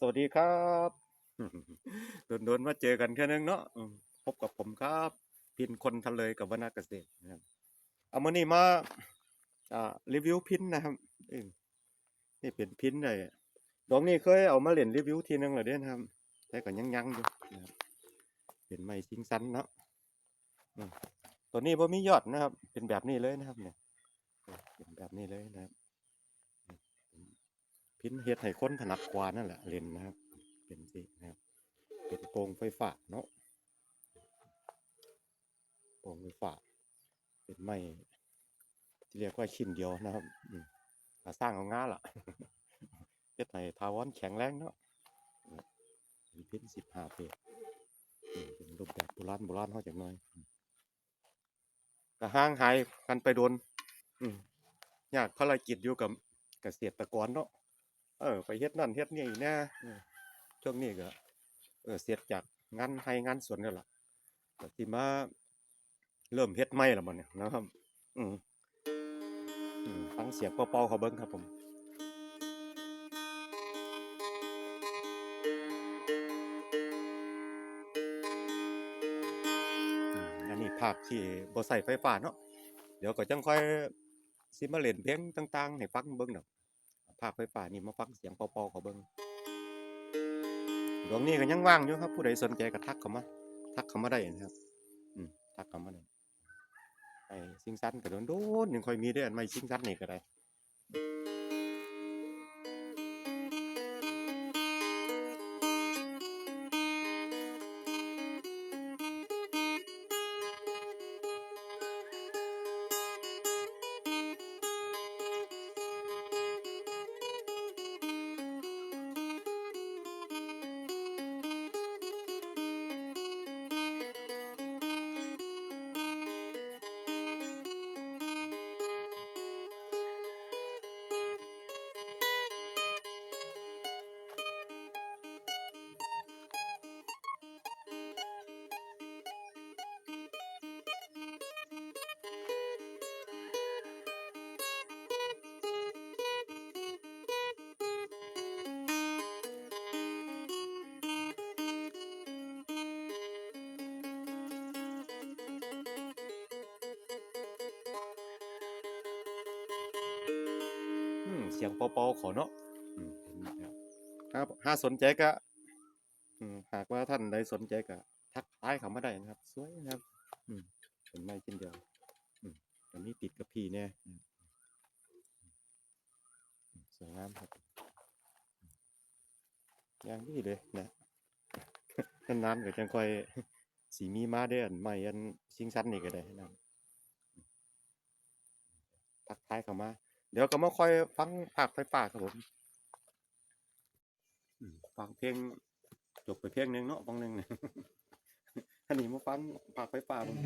สวัสดีครับโดนๆมาเจอกันแค่นึงเนาะพบกับผมครับ พินคนทะเลยกับวนาเกษตรนะครับเอามานี่มาอ่ารีวิวพินนะครับนี่เป็นพินเลยดอกนี้เคยเอามาเล่นรีวิวทีนึงแล้วเด้นะครับแต่ก็ยังยังอยู่นะครับเป็นไม้ซิงซันเนาะตัวนี้บ่มียอดนะครับ เป็นแบบนี้เลยนะครับ เนี่ย เป็นแบบนี้เลยนะครับ พินเฮ็ดให้คนถนัดกว่านั่นแหละเล่นนะครับเป็นสินะครับเป็นโปรงไฟฟ้าเนาะโปรงไฟฟ้าเป็นไม้ที่เรียกว่าชิ้นเดียวนะครับอืสร้างเอาง่าล่ะเฮ็ดให้ทาวอนแข็งแรงเนาะเป็นพินสิบห้าเพเป็นรูปแบบโบราณโบราณเขาจักน่อยอืมก็ห่างหายกันไปโดน อืมยากภารกิจอยู่กับเกษตรกรเนาะ เออ ไปเฮ็ดนั่นเฮ็ดนี่แน่ช่วงนี้ก็เออเสร็จจากงานให้งานสวนแล้วล่ะก็สิมาเริ่มเฮ็ดใหม่ล้วบ่เนี่ยนะครับ อืมฟังเสียงเป่าๆเขาเบิ่งครับผมอันนี้ภาคที่บ่ใส่ไฟฟ้าเนาะเดี๋ยวก็จังค่อยสิมาเล่นเพลงต่าง ๆ ให้ฟังเบิ่งดอก ภาคไฟฟ้านี่มาฟังเสียงเป่าๆเขาเบิ้งดวงนี้ก็ยังว่างอยู่ครับ ผู้ใดสนใจก็ทักเขามาทักเขามาได้นะครับ อืมทักเขามาได้ไอ้ซิงซันก็โดนๆยังค่อยมีได้อันไม่ซิงซันนี่ก็ได้ สียงเป่าๆขาเนาะอืมครับถ้าสนใจก็อืมหากว่าท่านใดสนใจก็ทักทายเข้ามาได้นะครับ สวยนะครับ อืมเป็นไม้เช่นเดียวอืมตอนนี้ติดกับพี่แน่อืมอืมสวยงามครับอย่างนี้เลยนะนานๆก็จังค่อยสีมีมาได้อันใหม่อันชิงชันนี่ก็ได้นะทักทายเข้ามา เดี๋ยวก็มาค่อยฟังภาคไฟฟ้าครับผมอืมฟังเพลงจบไปเพลงหนึ่งเนาะฟังหนึ่งเนี่ยอันนี้มาฟังภาคไฟฟ้าผม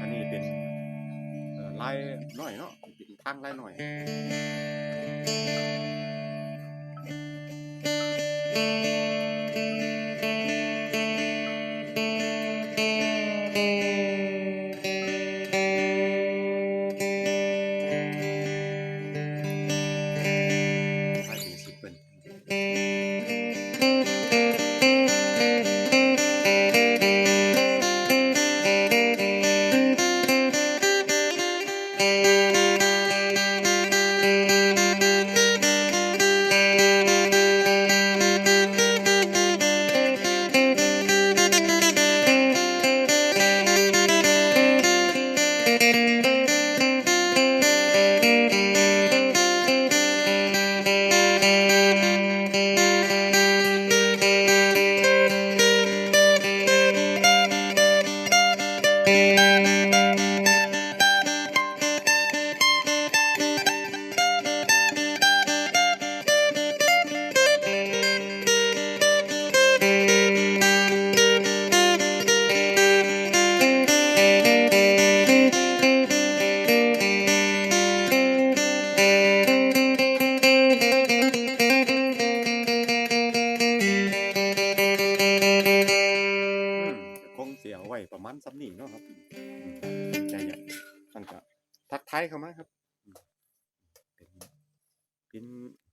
อันนี้เป็นเอ่อลายหน่อยเนาะเป็นทางลายหน่อย eh, ทักทายเข้ามาครับ เป็นพิน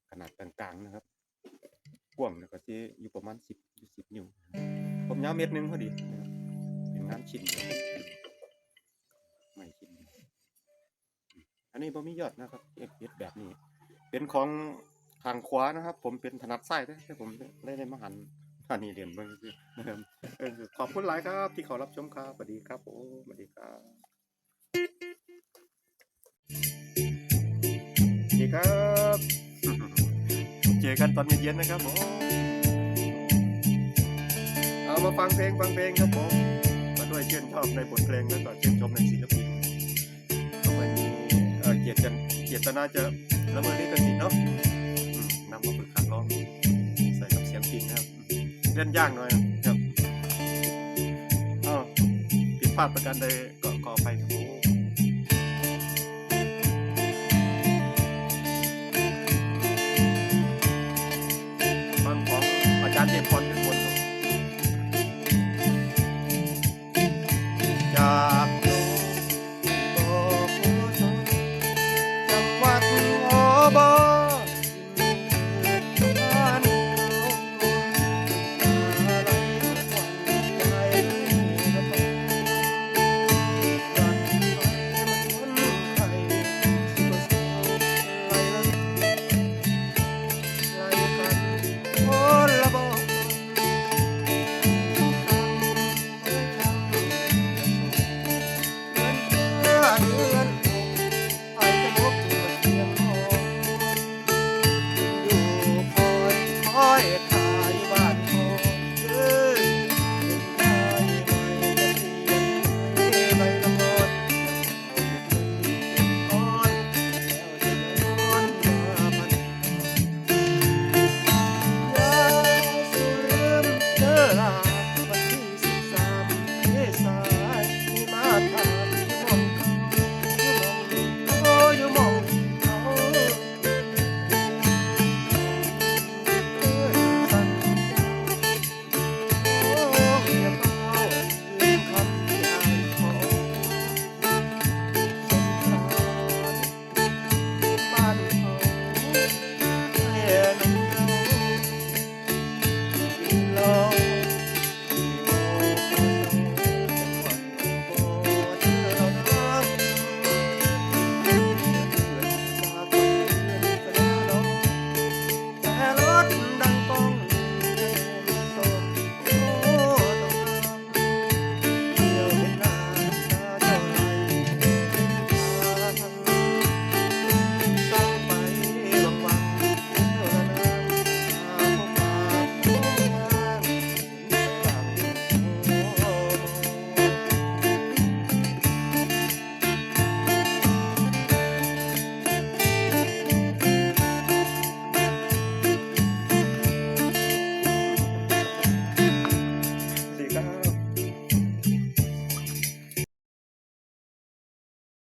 ขนาดกลางๆนะครับ กว้างแล้วก็จะอยู่ประมาณสิบยู่สิบนิ้วผมยาวเมตรหนึงพอดีเป็นงานชิ้นเดียวไม่ชิ้นเดียวอืมอันนี้ผมมียอดนะครับเอ็กเอ็ดแบบนี้ เป็นของทางขวานะครับ ผมเป็นถนัดซ้แต่ผมได้ได้มาหันอันนี้เรียนเบ้างคือนะครับเอขอบคุณหลายครับที่เขารับชมครับสวัสดีครับผมสวัสดีครับ ดีครับ เจอกันตอนเย็นๆนะครับผม เอามาฟังเพลงฟังเพลงครับผมมาด้วยชื่นชอบในบทเพลงแล้วก็ชื่นชมในศิลปินทำไมมีเอ่อเกียรติเกียรตินาจะละเมิดลิขสิทธิ์เนาะนำมาฝึกขัดร้องใส่กับเสียงจริงนะครับเล่นยากหน่อยนะครับอ้าวผิดพลาดประการใดก็ขอไปครับ อาจ